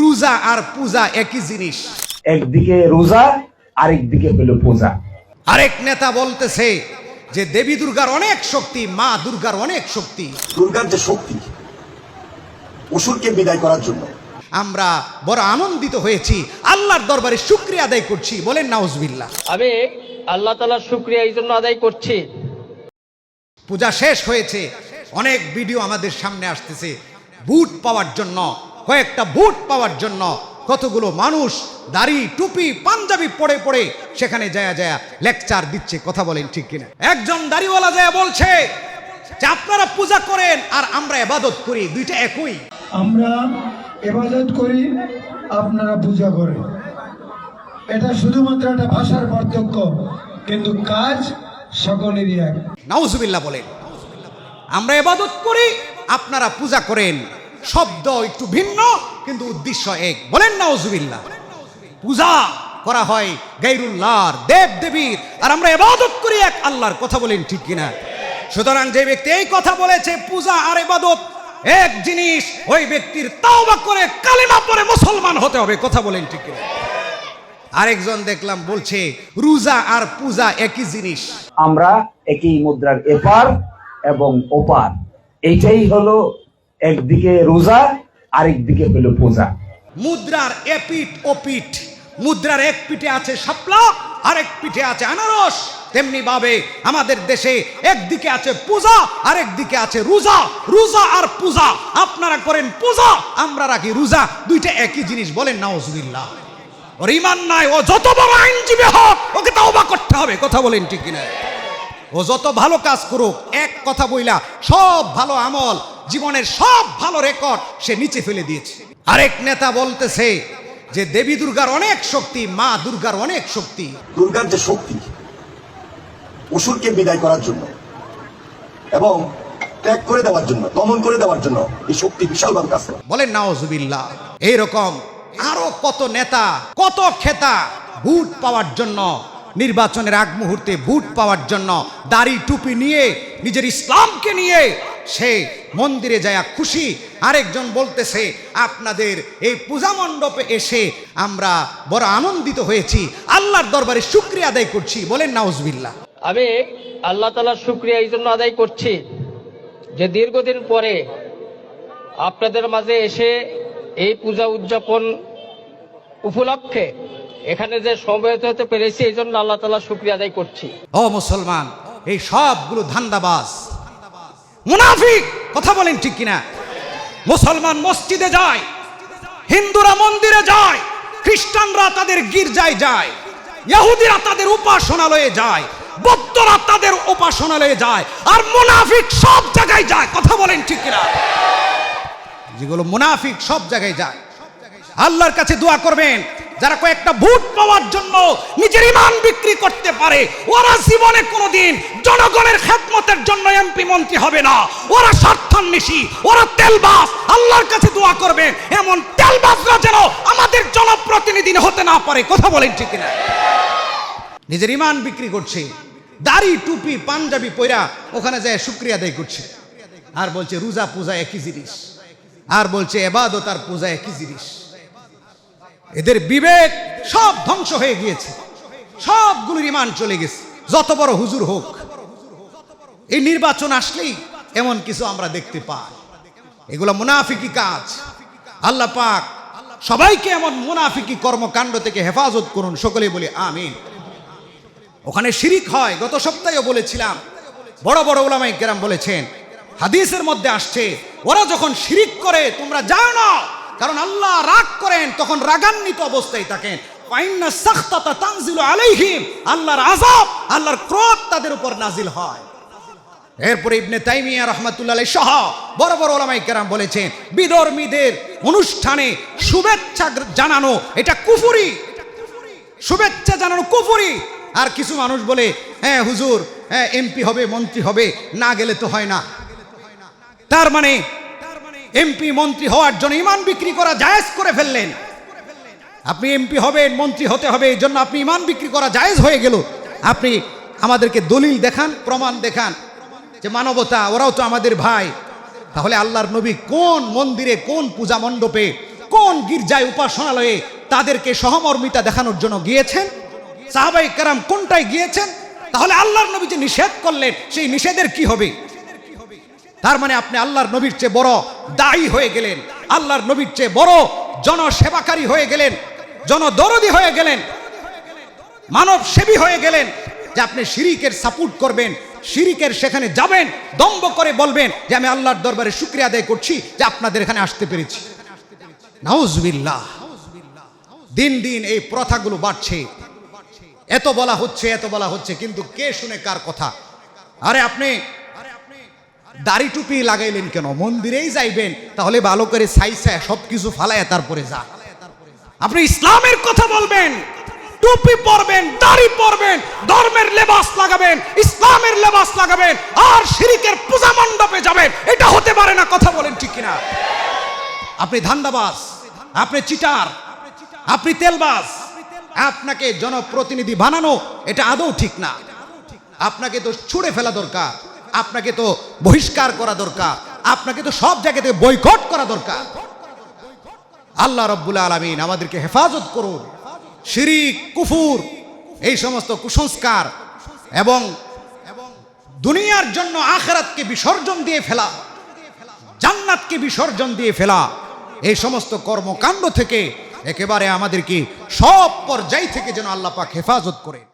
রোজা আর পূজা একই জিনিস। একদিকে রোজা আরেকদিকে হলো পূজা। আরেক নেতা বলতেছে যে দেবী দুর্গার অনেক শক্তি মা দুর্গার অনেক শক্তি। দুর্গার যে শক্তি অসুরকে বিদায় করার জন্য। আমরা বড় আনন্দিত হয়েছি আল্লাহর দরবারে শুক্রিয়া আদায় করছি বলেন নাউজবিল্লাহ। আমি আল্লাহ তালার শুক্রিয়া এই জন্য আদায় করছি। পূজা শেষ হয়েছে অনেক ভিডিও আমাদের সামনে আসতেছে বুট পাওয়ার জন্য। কয়েকটা বুট পাওয়ার জন্য কতগুলো মানুষ দাড়ি টুপি পাঞ্জাবি পড়ে পড়ে সেখানে যায় যায় লেকচার দিচ্ছে কথা বলেন ঠিক কিনা। একজন দাড়িওয়ালা যায় বলছে যে আপনারা পূজা করেন আর আমরা এবাদত করি দুইটা একই। আমরা এবাদত করি আপনারা পূজা করেন। এটা শুধুমাত্র একটা ভাষার পার্থক্য কিন্তু কাজ সকলেরই এক। নাউজুবিল্লাহ বলেন আমরা এবাদত করি আপনারা পূজা করেন। শব্দ একটু ভিন্ন, কিন্তু উদ্দেশ্য এক। বলেন নাউজুবিল্লাহ। পূজা করা হয় গাইরুল্লাহর দেব দেবীর আর আমরা এবাদত করি এক আল্লাহর কথা বলেন ঠিক কিনা? সুতরাং যে ব্যক্তি এই কথা বলেছে, পূজা আর এবাদত এক জিনিস, ওই ব্যক্তির তাওবা করে কালিমা পরে মুসলমান হতে হবে, কথা বলেন ঠিক কিনা? আরেকজন দেখলাম বলছে, রোজা আর পূজা একই জিনিস। আমরা একই মুদ্রার এপার এবং ওপার। এইটাই হলো একদিকে রোজা, আরেকদিকে হলো পূজা। মুদ্রার এপিঠ ও পিঠ। মুদ্রার এক পিঠে আছে শাপলা, আরেক পিঠে আছে আনারস। তেমনি ভাবে আমাদের দেশে একদিকে আছে পূজা আরেক দিকে আছে রোজা। রোজা আর পূজা। আপনারা করেন পূজা, আমরা রাখি রোজা। দুইটা একই জিনিস বলেন, নাউজুবিল্লাহ। ওর ইমান নাই, ও যত বড় আইনজীবী হোক, ওকে তাওবা করতে হবে। কথা বলেন ঠিক কিনা? ও যত ভালো কাজ করুক, এক কথা বইলা, সব ভালো আমল জীবনের সব ভালো রেকর্ড সে নিচে ফেলে দিয়েছে। আরেক নেতা বলতেছে যে দেবী দুর্গার অনেক শক্তি মা দুর্গার অনেক শক্তি। দুর্গার যে শক্তি অসুরকে বিদায় করার জন্য এবং ত্যাগ করে দেওয়ার জন্য দমন করে দেওয়ার জন্য এই শক্তি বিশালভাবে কাজ করে। বলেন নাওজুবিল্লাহ। এইরকম আরও কত নেতা কত খেতা ভোট পাওয়ার জন্য নির্বাচনের আগ মুহূর্তে ভোট পাওয়ার জন্য দাড়ি টুপি নিয়ে নিজের ইসলামকে নিয়ে সে মন্দিরে যায় খুশি আরেকজন বলতেছে আপনাদের এই পূজা মণ্ডপে এসে আমরা বড় আনন্দিত হয়েছি। আল্লাহর দরবারে শুক্রিয়া আদায় করছি। বলেন নাউজবিল্লাহ। আমি আল্লাহ তালার শুক্রিয়া এই জন্য আদায় করছি যে দীর্ঘদিন পরে আপনাদের মাঝে এসে এই পূজা উদযাপন উপলক্ষে এখানে যে সমবেত হতে পেরেছি এই জন্য আল্লাহ তালার শুক্রিয়া আদায় করছি। ও মুসলমান এই সবগুলো ধান্দাবাজ। মুনাফিক, কথা বলেন ঠিক কিনা? মুসলমান মসজিদে যায়, হিন্দুরা মন্দিরে যায়, খ্রিস্টানরা তাদের গির্জায় যায়, ইহুদিরা তাদের উপাসনালয়ে যায়, বৌদ্ধরা তাদের উপাসনালয়ে যায়, আর মুনাফিক সব জায়গায় যায়, কথা বলেন ঠিক কিনা? যেগুলো মুনাফিক সব জায়গায় যায়। আল্লাহর কাছে দোয়া করবেন যারা কয়েকটা ভোট পাওয়ার জন্য নিজের ইমান বিক্রি করতে পারে, ওরা জীবনে কোনোদিন জনগণের খেদমতের জন্য এমপি মন্ত্রী হবে না। ওরা স্বার্থান্বেষী, ওরা তেলবাস আল্লাহর কাছে দোয়া করবে এমন তেলবাসরা যেন আমাদের জনপ্রতিনিধি হতে না পারে। কথা বলেন ঠিক না নিজের ইমান বিক্রি করছে, দাড়ি, টুপি, পাঞ্জাবি পয়রা ওখানে যায় শুক্রিয়া আদায় করছে। আর বলছে, রোজা, পূজা একই জিনিস। আর বলছে, এবাদত আর পূজা একই জিনিস। এদের বিবেক সব ধ্বংস হয়ে গিয়েছে। সবগুলোর ইমান চলে গেছে। যত বড় হুজুর হোক, এই নির্বাচন আসলেই এমন কিছু আমরা দেখতে পাই। এগুলো মুনাফিকি কাজ। আল্লাহ পাক সবাইকে এমন মুনাফিকি কর্মকাণ্ড থেকে হেফাজত করুন সকলে বলে আমিন। ওখানে শিরিক হয়, গত সপ্তাহেও বলেছিলাম, বড় বড় ওলামাই কেরাম বলেছেন, হাদিসের মধ্যে আসছে, ওরা যখন শিরিক করে, তোমরা যাও না কারণ আল্লাহ রাগ করেন, তখন রাগান্বিত অবস্থায় থাকেন। আল্লাহর আযাব, আল্লাহর ক্রোধ তাদের উপর নাজিল হয়। এরপরে ইবনে তাইমিয়া রহমাতুল্লাহ সহ বড় বড় ওলামাই কেরাম বলেছেন, বিধর্মীদের অনুষ্ঠানে শুভেচ্ছা জানানো, এটা কুফুরি। শুভেচ্ছা জানানো কুফুরি। আর কিছু মানুষ বলে হ্যাঁ হুজুর হ্যাঁ এমপি হবে, মন্ত্রী হবে, না গেলে তো হয় না। তার মানে এমপি মন্ত্রী হওয়ার জন্য ইমান বিক্রি করা জায়েজ করে ফেললেন। আপনি এমপি হবেন, মন্ত্রী হতে হবে, এই জন্য আপনি ইমান বিক্রি করা জায়েজ হয়ে গেল। আপনি আমাদেরকে দলিল দেখান, প্রমাণ দেখান যে মানবতা, ওরাও তো আমাদের ভাই। তাহলে আল্লাহর নবী কোন মন্দিরে, কোন পূজা মণ্ডপে, কোন গির্জায়, উপাসনালয়ে তাদেরকে সহমর্মিতা দেখানোর জন্য গিয়েছেন? সাহাবাই কারাম কোনটায় গিয়েছেন? তাহলে আল্লাহর নবী যে নিষেধ করলেন, সেই নিষেধের কি হবে? তার মানে আপনি আল্লাহর নবীর চেয়ে বড় দায়ী হয়ে গেলেন। আল্লাহর নবীর চেয়ে বড় জনসেবাকারী হয়ে গেলেন, জনদরদি হয়ে গেলেন মানব সেবী হয়ে গেলেন যে আপনি শিরিকের সাপোর্ট করবেন, শিরিকের সেখানে যাবেন দম্ব করে বলবেন যে আমি আল্লাহর দরবারে শুক্রিয়া আদায় করছি যে আপনাদের এখানে আসতে পেরেছি। নাউজবিল্লাহ। দিন দিন এই প্রথাগুলো বাড়ছে। এত বলা হচ্ছে, এত বলা হচ্ছে, কিন্তু কে শুনে কার কথা? আরে আপনি দাড়ি টুপি লাগাইলেন কেন? মন্দিরেই যাইবেন, তাহলে ভালো করে সাইসা সব কিছু ফালায় তারপরে যা। আপনি ইসলামের কথা বলবেন, টুপি পরবেন, দাড়ি পরবেন, ধর্মের লেবাস লাগাবেন, ইসলামের লেবাস লাগাবেন, আর শিরিকের পূজা মণ্ডপে যাবেন, এটা হতে পারে না, কথা বলেন ঠিক কিনা? আপনি ধান্দাবাজ, আপনি চিটার, আপনি তেলবাজ, আপনাকে জনপ্রতিনিধি বানানো, এটা আদৌ ঠিক না। আপনাকে তো ছুড়ে ফেলা দরকার। আপনাকে তো বহিষ্কার করা দরকার, আপনাকে তো সব জায়গাতে বয়কট করা দরকার। আল্লাহ রব্বুল আলমিন আমাদেরকে হেফাজত করুন। শিরিক, কুফুর, এই সমস্ত কুসংস্কার এবং দুনিয়ার জন্য আখেরাতকে বিসর্জন দিয়ে ফেলা, জান্নাতকে বিসর্জন দিয়ে ফেলা, এই সমস্ত কর্মকাণ্ড থেকে একেবারে আমাদেরকে সব পর্যায় থেকে যেন আল্লাহ পাক হেফাজত করে